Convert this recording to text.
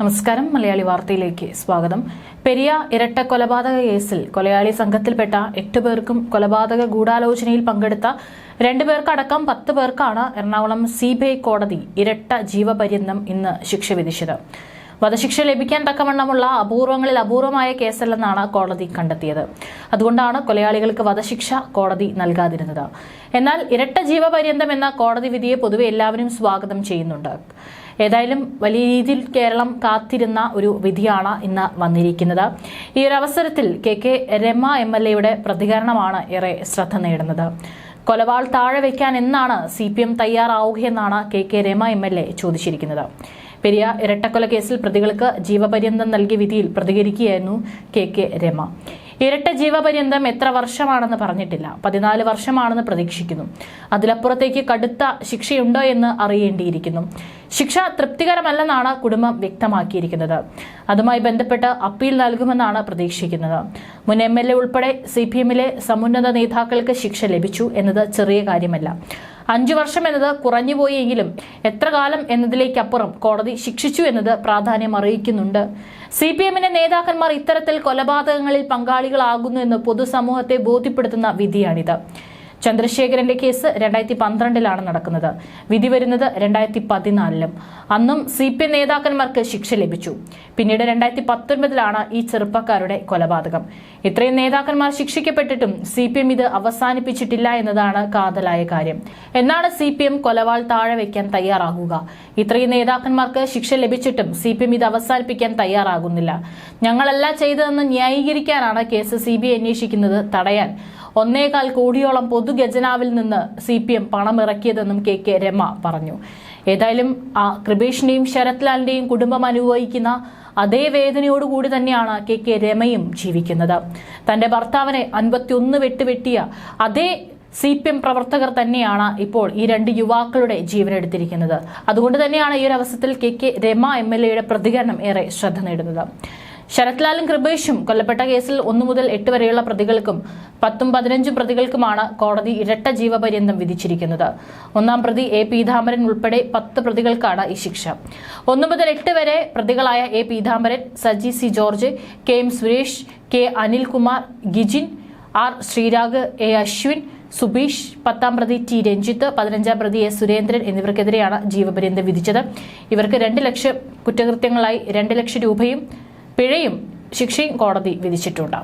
നമസ്കാരം. മലയാളി വാർത്തയിലേക്ക് സ്വാഗതം. പെരിയ ഇരട്ട കൊലപാതക കേസിൽ കൊലയാളി സംഘത്തിൽപ്പെട്ട എട്ട് പേർക്കും കൊലപാതക ഗൂഢാലോചനയിൽ പങ്കെടുത്ത രണ്ടുപേർക്കടക്കം പത്ത് പേർക്കാണ് എറണാകുളം സിബിഐ കോടതി ഇരട്ട ജീവപര്യന്തം ഇന്ന് ശിക്ഷ വിധിച്ചത്. വധശിക്ഷ ലഭിക്കാൻ തക്കവണ്ണമുള്ള അപൂർവങ്ങളിൽ അപൂർവമായ കേസല്ലെന്നാണ് കോടതി കണ്ടെത്തിയത്. അതുകൊണ്ടാണ് കൊലയാളികൾക്ക് വധശിക്ഷ കോടതി നൽകാതിരുന്നത്. എന്നാൽ ഇരട്ട ജീവപര്യന്തം എന്ന കോടതി വിധിയെ പൊതുവെ എല്ലാവരും സ്വാഗതം ചെയ്യുന്നുണ്ട്. ഏതായാലും വലിയ രീതിയിൽ കേരളം കാത്തിരുന്ന ഒരു വിധിയാണ് ഇന്ന് വന്നിരിക്കുന്നത്. ഈ ഒരു അവസരത്തിൽ K K Rama M L എയുടെ പ്രതികരണമാണ് ഏറെ ശ്രദ്ധ നേടുന്നത്. കൊലവാൾ താഴെ വയ്ക്കാൻ എന്നാണ് C P M തയ്യാറാവുകയെന്നാണ് K K Rama M L A ചോദിച്ചിരിക്കുന്നത്. പെരിയ ഇരട്ടക്കൊല കേസിൽ പ്രതികൾക്ക് ജീവപര്യന്തം നൽകിയ വിധിയിൽ പ്രതികരിക്കുകയായിരുന്നു കെ കെ രമ. ഇരട്ട ജീവപര്യന്തം എത്ര വർഷമാണെന്ന് പറഞ്ഞിട്ടില്ല. പതിനാല് വർഷമാണെന്ന് പ്രതീക്ഷിക്കുന്നു. അതിലപ്പുറത്തേക്ക് കടുത്ത ശിക്ഷയുണ്ടോ എന്ന് അറിയേണ്ടിയിരിക്കുന്നു. ശിക്ഷ തൃപ്തികരമല്ലെന്നാണ് കുടുംബം വ്യക്തമാക്കിയിരിക്കുന്നത്. അതുമായി ബന്ധപ്പെട്ട് അപ്പീൽ നൽകുമെന്നാണ് പ്രതീക്ഷിക്കുന്നത്. മുൻ എം എൽ എ ഉൾപ്പെടെ സി പി എമ്മിലെ സമുന്നത നേതാക്കൾക്ക് ശിക്ഷ ലഭിച്ചു എന്നത് ചെറിയ കാര്യമല്ല. അഞ്ചു വർഷം എന്നത് കുറഞ്ഞുപോയെങ്കിലും എത്ര കാലം എന്നതിലേക്കപ്പുറം കോടതി ശിക്ഷിച്ചു എന്നത് പ്രാധാന്യം അറിയിക്കുന്നുണ്ട്. സി പി എമ്മിന്റെ നേതാക്കന്മാർ ഇത്തരത്തിൽ കൊലപാതകങ്ങളിൽ പങ്കാളികളാകുന്നു എന്ന് പൊതുസമൂഹത്തെ ബോധ്യപ്പെടുത്തുന്ന വിധിയാണിത്. ചന്ദ്രശേഖരന്റെ കേസ് രണ്ടായിരത്തി പന്ത്രണ്ടിലാണ് നടക്കുന്നത്. വിധി വരുന്നത് രണ്ടായിരത്തി പതിനാലിലും അന്നും സി പി നേതാക്കന്മാർക്ക് ശിക്ഷ ലഭിച്ചു. പിന്നീട് രണ്ടായിരത്തി പത്തൊൻപതിലാണ് ഈ ചെറുപ്പക്കാരുടെ കൊലപാതകം. ഇത്രയും നേതാക്കന്മാർ ശിക്ഷിക്കപ്പെട്ടിട്ടും സി പി എം ഇത് അവസാനിപ്പിച്ചിട്ടില്ല എന്നതാണ് കാതലായ കാര്യം. എന്നാണ് സി പി എം കൊലവാൾ താഴെ വയ്ക്കാൻ തയ്യാറാകുക. ഇത്രയും നേതാക്കന്മാർക്ക് ശിക്ഷ ലഭിച്ചിട്ടും സി പി എം ഇത് അവസാനിപ്പിക്കാൻ തയ്യാറാകുന്നില്ല. ഞങ്ങളല്ല ചെയ്തതെന്ന് ന്യായീകരിക്കാനാണ് കേസ് സി ബി അന്വേഷിക്കുന്നത് തടയാൻ. ഒന്നേകാൽ കോടിയോളം പൊതുഖജനാവിൽ നിന്ന് സി പി എം പണമിറക്കിയതെന്നും കെ കെ രമ പറഞ്ഞു. ഏതായാലും ആ കൃപേഷിന്റെയും ശരത്ലാലിന്റെയും കുടുംബം അനുഭവിക്കുന്ന അതേ വേദനയോടുകൂടി തന്നെയാണ് കെ കെ രമയും ജീവിക്കുന്നത്. തന്റെ ഭർത്താവിനെ അൻപത്തിയൊന്ന് വെട്ടുവെട്ടിയ അതേ സി പി എം പ്രവർത്തകർ തന്നെയാണ് ഇപ്പോൾ ഈ രണ്ട് യുവാക്കളുടെ ജീവനെടുത്തിരിക്കുന്നത് അതുകൊണ്ട് തന്നെയാണ് ഈ ഒരു അവസരത്തിൽ K K Rama M L എയുടെ പ്രതികരണം ഏറെ ശ്രദ്ധ നേടുന്നത്. ശരത്ലാലും കൃപേഷും കൊല്ലപ്പെട്ട കേസിൽ ഒന്നു മുതൽ എട്ട് വരെയുള്ള പ്രതികൾക്കും പത്തും പതിനഞ്ചും പ്രതികൾക്കുമാണ് കോടതി ഇരട്ട ജീവപര്യന്തം വിധിച്ചിരിക്കുന്നത്. ഒന്നാം പ്രതി എ പീതാംബരൻ ഉൾപ്പെടെ പത്ത് പ്രതികൾക്കാണ് ഈ ശിക്ഷ. ഒന്നു മുതൽ എട്ട് വരെ പ്രതികളായ A Peethambaran Saji C George K M Suresh K Anilkumar Gijin R Sreerag A Ashwin Subeesh പത്താം പ്രതി ടി രഞ്ജിത്ത് പതിനഞ്ചാം പ്രതി എ സുരേന്ദ്രൻ എന്നിവർക്കെതിരെയാണ് ജീവപര്യന്തം വിധിച്ചത്. ഇവർക്ക് രണ്ട് ലക്ഷം കുറ്റകൃത്യങ്ങളായി രണ്ട് ലക്ഷം രൂപയും പിഴയും ശിക്ഷയും കോടതി വിധിച്ചിട്ടുണ്ട്.